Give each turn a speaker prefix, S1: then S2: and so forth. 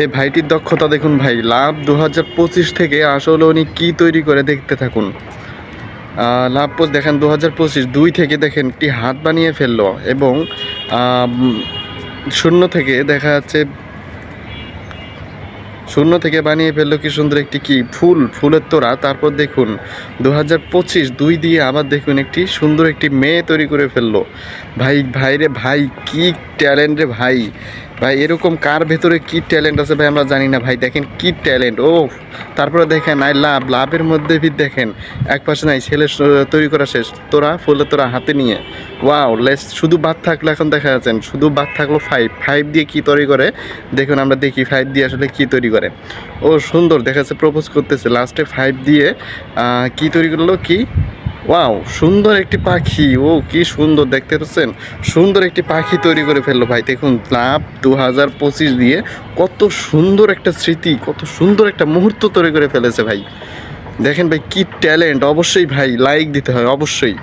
S1: এই ভাইটির দক্ষতা দেখুন ভাই, লাভ দু হাজার পঁচিশ থেকে আসলে উনি কী তৈরি করে দেখতে থাকুন। লাভ পোস্ট দেখেন দু হাজার পঁচিশ দুই থেকে দেখেন একটি হাত বানিয়ে ফেলল এবং শূন্য থেকে দেখা যাচ্ছে, শূন্য থেকে বানিয়ে ফেলল কি সুন্দর একটি কি ফুল, ফুলের তোড়া। তারপর দেখুন দু হাজার পঁচিশ দুই দিয়ে আবার দেখুন একটি সুন্দর একটি মেয়ে তৈরি করে ফেলল। ভাই, ভাইরে ভাই কি ট্যালেন্ট রে ভাই? ভাই, এরকম কার ভেতরে কি ট্যালেন্ট আছে ভাই আমরা জানি না। ভাই, দেখেন কি ট্যালেন্ট ও, তারপরে দেখেন আই লাভ, লাভের মধ্যে ফির দেখেন, এক পাশে নাই, ছেলে তৈরি করা শেষ, তোরা ফুলে তোরা হাতে নিয়ে। ওয়াও লেস শুধু বাদ থাকলে এখন দেখা যাচ্ছেন শুধু বাদ থাকল ফাইভ ফাইভ দিয়ে কি তৈরি করে? দেখুন, আমরা দেখি ফাইভ দিয়ে আসলে কি তৈরি করে। ও, সুন্দর, দেখা যাচ্ছে প্রপোজ করতেছে লাস্টে ফাইভ দিয়ে কি তৈরি করল? কি? ওয়াও, সুন্দর একটি পাখি। ও, কি সুন্দর, দেখতে পাচ্ছেন? সুন্দর একটি পাখি তৈরি করে ফেলল ভাই। দেখুন, লাভ দু হাজার পঁচিশ দিয়ে কত সুন্দর একটা স্মৃতি, কত সুন্দর একটা মুহূর্ত তৈরি করে ফেলেছে ভাই। দেখেন ভাই, কি ট্যালেন্ট। অবশ্যই ভাই, লাইক দিতে হয়, অবশ্যই।